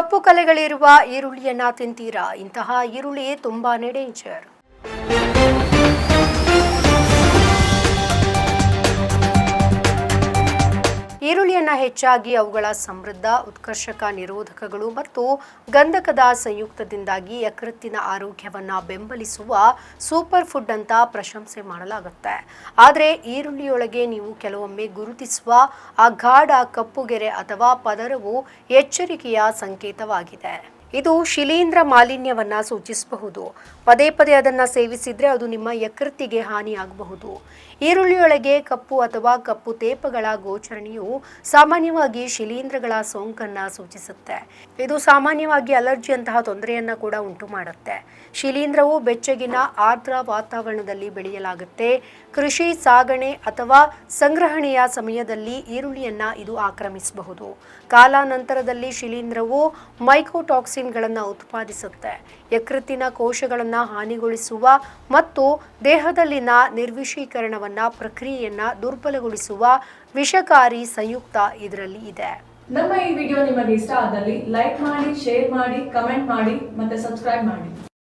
ಕಪ್ಪು ಕಲೆಗಳಿರುವ ಈರುಳ್ಳಿಯನ್ನ ತಿಂತೀರಾ? ಇಂತಹ ಈರುಳ್ಳಿ ತುಂಬಾನೇ ಡೇಂಜರ್ ಈರುಳ್ಳಿಯನ್ನ ಹೆಚ್ಚಾಗಿ ಅವುಗಳ ಸಮೃದ್ಧ, ಉತ್ಕರ್ಷಕ ನಿರೋಧಕಗಳು ಮತ್ತು ಗಂಧಕದ ಸಂಯುಕ್ತದಿಂದಾಗಿ ಯಕೃತ್ತಿನ ಆರೋಗ್ಯವನ್ನು ಬೆಂಬಲಿಸುವ ಸೂಪರ್ ಫುಡ್ ಅಂತ ಪ್ರಶಂಸೆ ಮಾಡಲಾಗುತ್ತೆ. ಆದರೆ ಈರುಳ್ಳಿಯೊಳಗೆ ನೀವು ಕೆಲವೊಮ್ಮೆ ಗುರುತಿಸುವ ಆ ಗಾಢ ಕಪ್ಪುಗೆರೆ ಅಥವಾ ಪದರವು ಎಚ್ಚರಿಕೆಯ ಸಂಕೇತವಾಗಿದೆ. ಇದು ಶಿಲೀಂಧ್ರ ಮಾಲಿನ್ಯವನ್ನ ಸೂಚಿಸಬಹುದು. ಪದೇ ಪದೇ ಅದನ್ನ ಸೇವಿಸಿದ್ರೆ ಅದು ನಿಮ್ಮ ಯಕೃತ್ತಿಗೆ ಹಾನಿಯಾಗಬಹುದು. ಈರುಳ್ಳಿಯೊಳಗೆ ಕಪ್ಪು ಅಥವಾ ಕಪ್ಪು ತೇಪಗಳ ಗೋಚರಣೆಯು ಸಾಮಾನ್ಯವಾಗಿ ಶಿಲೀಂಧ್ರಗಳ ಸೋಂಕನ್ನ ಸೂಚಿಸುತ್ತೆ. ಇದು ಸಾಮಾನ್ಯವಾಗಿ ಅಲರ್ಜಿಯಂತಹ ತೊಂದರೆಯನ್ನ ಕೂಡ ಉಂಟು ಮಾಡುತ್ತೆ ಶಿಲೀಂಧ್ರವು ಬೆಚ್ಚಗಿನ ಆರ್ದ್ರ ವಾತಾವರಣದಲ್ಲಿ ಬೆಳೆಯಲಾಗುತ್ತೆ. ಕೃಷಿ, ಸಾಗಣೆ ಅಥವಾ ಸಂಗ್ರಹಣೆಯ ಸಮಯದಲ್ಲಿ ಈರುಳ್ಳಿಯನ್ನ ಇದು ಆಕ್ರಮಿಸಬಹುದು. ಕಾಲಾನಂತರದಲ್ಲಿ ಶಿಲೀಂಧ್ರವು ಮೈಕೋಟಾಕ್ಸಿನ್ಗಳನ್ನು ಉತ್ಪಾದಿಸುತ್ತೆ. ಯಕೃತ್ತಿನ ಕೋಶಗಳನ್ನು ಹಾನಿಗೊಳಿಸುವ ಮತ್ತು ದೇಹದಲ್ಲಿನ ನಿರ್ವಿಷೀಕರಣವನ್ನು ಪ್ರಕ್ರಿಯೆಯನ್ನ ದುರ್ಬಲಗೊಳಿಸುವ ವಿಷಕಾರಿ ಸಂಯುಕ್ತ ಇದರಲ್ಲಿ ಇದೆ. ನಮ್ಮ ಈ ವಿಡಿಯೋ ನಿಮಗೆ ಇಷ್ಟ ಆದಲ್ಲಿ ಲೈಕ್ ಮಾಡಿ, ಶೇರ್ ಮಾಡಿ, ಕಮೆಂಟ್ ಮಾಡಿ ಮತ್ತೆ ಸಬ್ಸ್ಕ್ರೈಬ್ ಮಾಡಿ.